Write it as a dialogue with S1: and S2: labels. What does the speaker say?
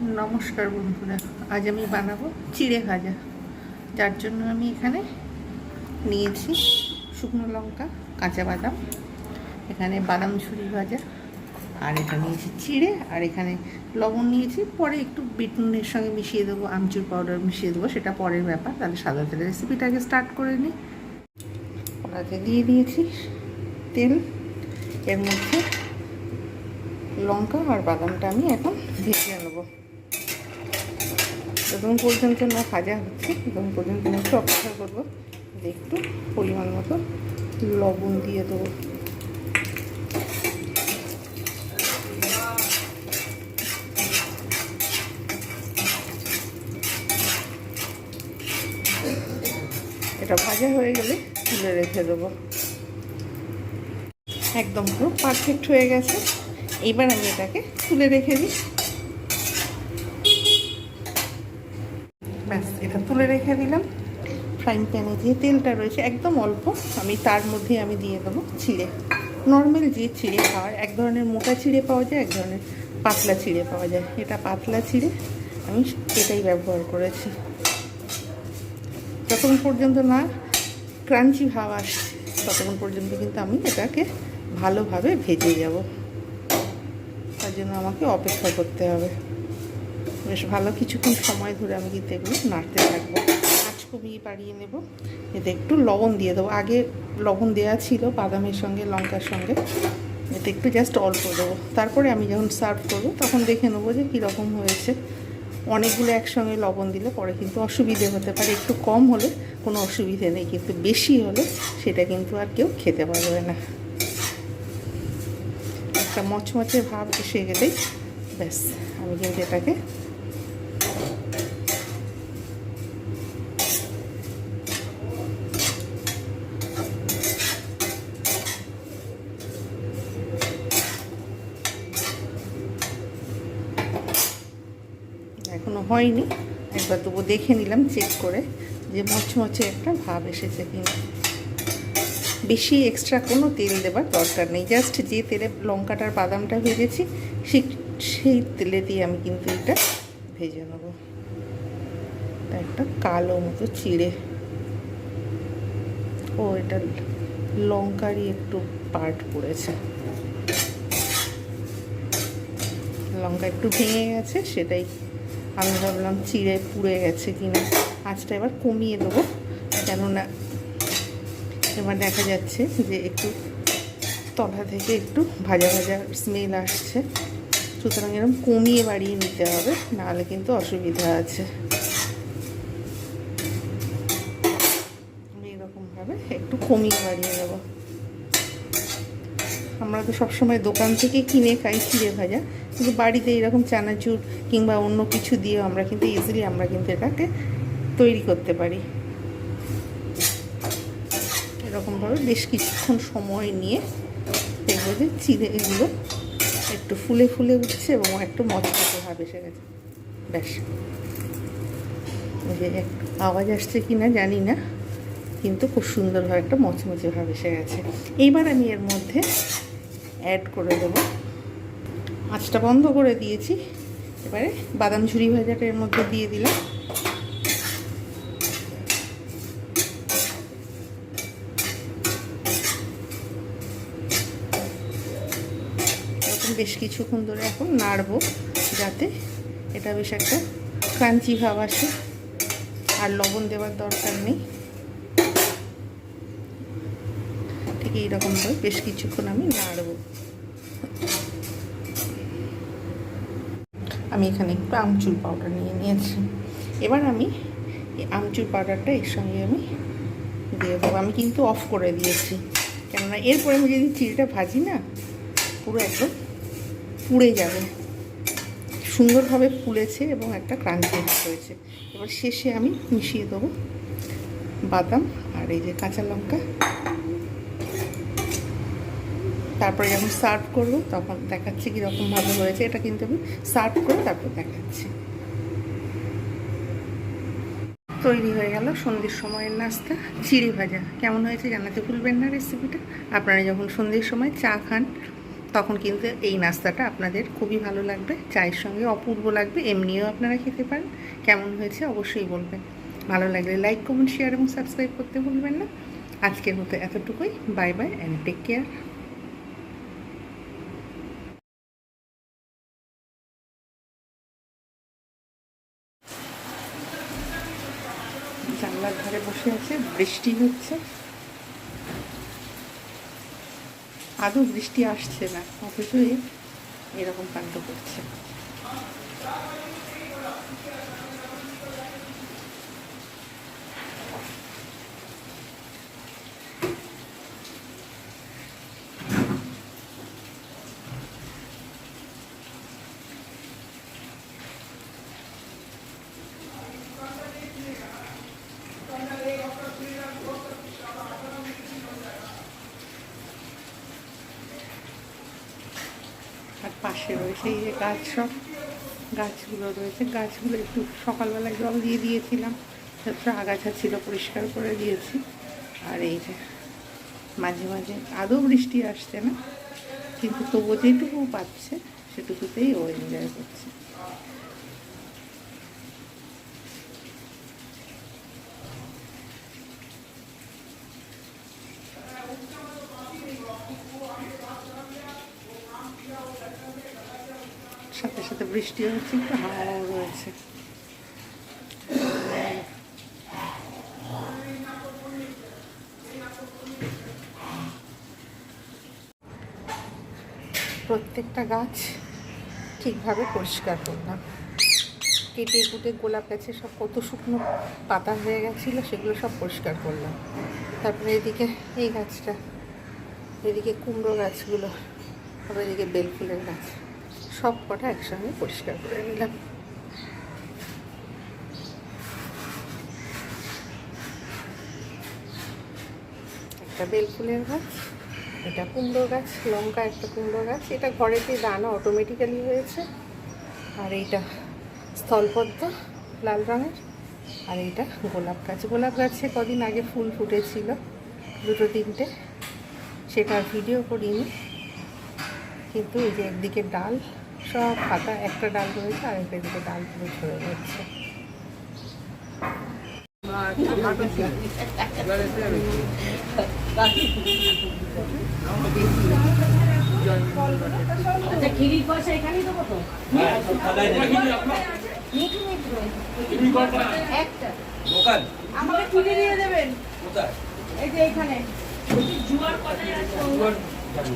S1: নমস্কার বন্ধুরা, আজ আমি বানাবো চিড়ে ভাজা। যার জন্য আমি এখানে নিয়েছি শুকনো লঙ্কা, কাঁচা বাদাম, এখানে বাদাম ঝুরি ভাজা, আর এটা নিয়েছি চিড়ে, আর এখানে লবণ নিয়েছি। পরে একটু বিট নুনের সঙ্গে মিশিয়ে দেবো, আমচুর পাউডার মিশিয়ে দেবো, সেটা পরের ব্যাপার, তাহলে সাদা তেলের রেসিপিটাকে স্টার্ট করে নিই। ওটাতে দিয়ে দিয়েছি তেল, এর মধ্যে লঙ্কা আর বাদামটা আমি এখন ভেজে নেব। যতক্ষণ পর্যন্ত না ভাজা হচ্ছে, ততক্ষণ পর্যন্ত একটু অপেক্ষা করব। একটু পরিমাণ মতো লবণ দিয়ে দেবো। এটা ভাজা হয়ে গেলে তুলে রেখে দেবো। একদম পুরো পারফেক্ট হয়ে গেছে। এবার আমি এটাকে তুলে রেখে দিই। ব্যাস, এটা তুলে রেখে দিলাম। ফ্রাইং প্যানে যে তেলটা রয়েছে, একদম অল্প, আমি তার মধ্যে আমি দিয়ে দেবো চিড়ে। নর্মাল যে চিড়ে খাওয়ার, এক ধরনের মোটা চিড়ে পাওয়া যায়, এক ধরনের পাতলা চিড়ে পাওয়া যায়। এটা পাতলা চিড়ে, আমি এটাই ব্যবহার করেছি। যতক্ষণ পর্যন্ত না ক্রাঞ্চি ভাব আসছে, ততক্ষণ পর্যন্ত কিন্তু আমি এটাকে ভালোভাবে ভেজে যাব তার জন্য আমাকে অপেক্ষা করতে হবে। বেশ ভালো। কিছুক্ষণ সময় ধরে আমি কিন্তু এগুলো নাড়তে থাকব। আঁচ কমিয়ে বাড়িয়ে নেব। এতে একটু লবণ দিয়ে দেবো। আগে লবণ দেওয়া ছিল বাদামের সঙ্গে, লঙ্কার সঙ্গে। এতে একটু জাস্ট অল্প দেবো। তারপরে আমি যখন সার্ভ করব, তখন দেখে নেব যে কীরকম হয়েছে। অনেকগুলো একসঙ্গে লবণ দিলে পরে কিন্তু অসুবিধে হতে পারে। একটু কম হলে কোনো অসুবিধে নেই, কিন্তু বেশি হলে সেটা কিন্তু আর কেউ খেতে পারবে না। একটা মচমচে ভাব এসে গেলেই ব্যাস, আমি কিন্তু এটাকে এখনও হয়নি। একবার তবু দেখে নিলাম চেক করে যে মচমচে একটা ভাব এসেছে কিনা। বেশি এক্সট্রা কোনো তেল দেবার দরকার নেই। জাস্ট যে তেলে লঙ্কাটার বাদামটা ভেজেছি, সেই তেলে দিয়ে আমি কিন্তু এটা ভেজে নেব। একটা কালো মতো চিড়ে। ও, এটা লঙ্কারই একটু পার্ট পড়েছে। লঙ্কা একটু ভেঙে গেছে, সেটাই আমি ভাবলাম চিড়ে পুড়ে গেছে কিনা। আঁচটা এবার কমিয়ে দেবো, কেননা এবার দেখা যাচ্ছে যে একটু তলা থেকে একটু ভাজা ভাজা স্মেল আসছে। সুতরাং এরকম কমিয়ে বাড়িয়ে নিতে হবে, নাহলে কিন্তু অসুবিধা আছে। আমি এরকমভাবে একটু কমিয়ে বাড়িয়ে আমরা তো সবসময় দোকান থেকে কিনে খাই চিড়ে ভাজা। কিন্তু বাড়িতে এরকম চানাচুর কিংবা অন্য কিছু দিয়ে আমরা কিন্তু ইজিলি আমরা কিন্তু এটাকে তৈরি করতে পারি। এরকমভাবে বেশ কিছুক্ষণ সময় নিয়ে দেখব যে চিড়ে এগুলো একটু ফুলে ফুলে উঠছে এবং একটু মচমচে ভাব এসে গেছে। ব্যাস। যে আওয়াজ আসছে কি না জানি না, কিন্তু খুব সুন্দরভাবে একটা মচমচে ভাব এসে গেছে। এইবার আমি এর মধ্যে অ্যাড করে দেবো। আঁচটা বন্ধ করে দিয়েছি। এবারে বাদাম ঝুরি ভাজাটা এর মধ্যে দিয়ে দিলাম। বেশ কিছুক্ষণ ধরে এখন নাড়বো যাতে এটা বেশ একটা ক্রাঞ্চি ভাব আসে। আর লবণ দেওয়ার দরকার নেই। ঠিক এইরকমভাবে বেশ কিছুক্ষণ আমি নাড়বো। আমি এখানে একটু আমচুর পাউডার নিয়ে নিয়েছি। এবার আমি এই আমচুর পাউডারটা এর সঙ্গে আমি দিয়ে দেবো। আমি কিন্তু অফ করে দিয়েছি। কেননা এরপরে আমি যদি চিড়িটা ভাজি না, পুরো একদম পুড়ে যাবে। সুন্দরভাবে ফুলেছে এবং একটা ক্রাঞ্চি হয়েছে এবার শেষে আমি মিশিয়ে দেবো বাদাম আর এই যে কাঁচা লঙ্কা। তারপরে যখন সার্ভ করব, তখন দেখাচ্ছি কীরকমভাবে হয়েছে। এটা কিন্তু আমি সার্ভ করে তারপর দেখাচ্ছি। তৈরি হয়ে গেল সন্ধ্যের সময়ের নাস্তা, চিড়ে ভাজা। কেমন হয়েছে জানাতে ভুলবেন না রেসিপিটা আপনারা যখন সন্ধ্যের সময় চা খান, তখন কিন্তু এই নাস্তাটা আপনাদের খুবই ভালো লাগবে। চায়ের সঙ্গে অপূর্ব লাগবে, এমনিও আপনারা খেতে পারেন। কেমন হয়েছে অবশ্যই বলবেন। ভালো লাগলে লাইক কমেন্ট শেয়ার এবং সাবস্ক্রাইব করতে ভুলবেন না। আজকের মতো এতটুকুই। Bye bye and take care জানলার ধারে বসে আছে বৃষ্টি হচ্ছে। আদৌ বৃষ্টি আসছে না অথচ এরকম কাণ্ড করছে আর পাশে রয়েছে এই যে গাছ সব। গাছগুলো রয়েছে। গাছগুলো একটু সকালবেলায় জল দিয়ে দিয়েছিলাম। তারপরে আগাছা ছিল পরিষ্কার করে দিয়েছি। আর এই যে মাঝে মাঝে আদৌ বৃষ্টি আসছে না। কিন্তু তবু যেটুকু পাচ্ছে, সেটুকুতেই ও এনজয় করছে। সাথে সাথে বৃষ্টি হচ্ছে, একটু হাওয়াও রয়েছে। প্রত্যেকটা গাছ ঠিকভাবে পরিষ্কার করলাম কেটে কুটে গোলাপ গাছে সব কত শুকনো পাতা হয়ে গেছিল, সেগুলো সব পরিষ্কার করলাম। তারপরে এদিকে এই গাছটা, এদিকে কুমড়ো গাছগুলো, আবার এদিকে বেল ফুলের গাছ। সব কটা একসঙ্গে পরিষ্কার করে নিলাম। একটা বেল ফুলের গাছ এটা কুমড়ো গাছ, লঙ্কা একটা কুমড়ো গাছ। এটা ঘরেতে দানা অটোমেটিক্যালি হয়েছে। আর এইটা স্থলপদ্ম, লাল রঙের। আর এইটা গোলাপ গাছ। গোলাপ গাছে কদিন আগে ফুল ফুটেছিল, দুটো তিনটে। সেটা ভিডিও করিনি। কিন্তু এই যে একদিকে ডাল সব পাতা একটা ডাল রয়েছে আর একটা দিকে ডাল পুরো ঝরে যাচ্ছে।
S2: আচ্ছা খিরির পয়সা এখানেই দেবো তো? একটা
S3: দোকান
S2: আমাকে খিরি দিয়ে দেবেন। এই যে এখানে। জুয়ার কথাই আছে।
S3: যাব